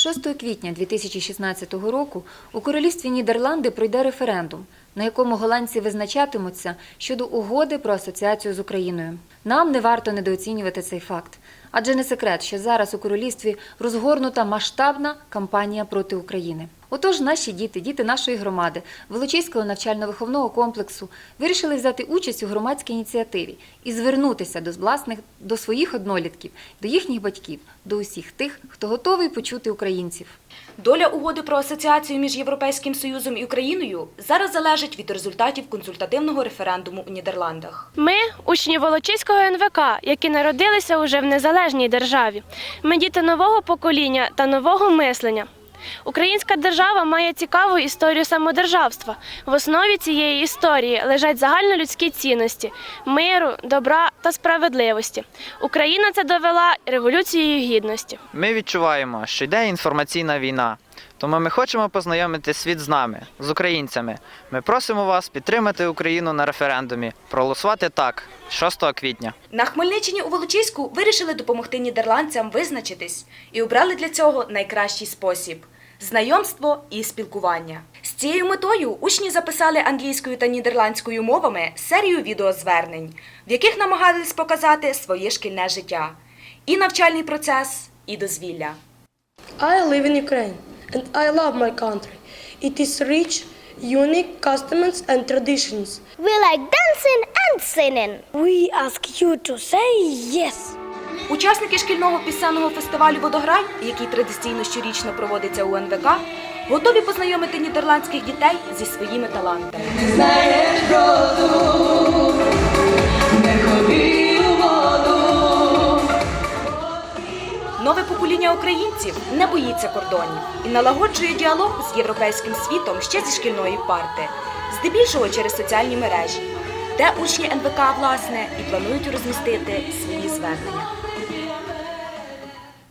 6 квітня 2016 року у королівстві Нідерланди пройде референдум, на якому голландці визначатимуться щодо угоди про асоціацію з Україною. Нам не варто недооцінювати цей факт, адже не секрет, що зараз у королівстві розгорнута масштабна кампанія проти України. Отож, наші діти, діти нашої громади, Волочиського навчально-виховного комплексу вирішили взяти участь у громадській ініціативі і звернутися до власних до своїх однолітків, до їхніх батьків, до усіх тих, хто готовий почути українців. Доля угоди про асоціацію між Європейським Союзом і Україною зараз залежить від результатів консультативного референдуму у Нідерландах. Ми учні Волочиського НВК, які народилися уже в незалежній державі. Ми діти нового покоління та нового мислення. Українська держава має цікаву історію самодержавства. В основі цієї історії лежать загальнолюдські цінності миру, добра та справедливості. Україна це довела революцією гідності. Ми відчуваємо, що йде інформаційна війна. Тому ми хочемо познайомити світ з нами, з українцями. Ми просимо вас підтримати Україну на референдумі, проголосувати так 6 квітня. На Хмельниччині у Волочиську вирішили допомогти нідерландцям визначитись і обрали для цього найкращий спосіб знайомство і спілкування. З цією метою учні записали англійською та нідерландською мовами серію відеозвернень, в яких намагались показати своє шкільне життя, і навчальний процес, і дозвілля. I live in Ukraine and I love my country. It is rich, unique customs and traditions. We like dancing and singing. We ask you to say yes. Учасники шкільного пісенного фестивалю Водограй, який традиційно щорічно проводиться у НВК, готові познайомити нідерландських дітей зі своїми талантами. Нове покоління українців не боїться кордонів і налагоджує діалог з європейським світом ще зі шкільної парти, здебільшого через соціальні мережі, де учні НВК власне і планують розмістити свої звернення.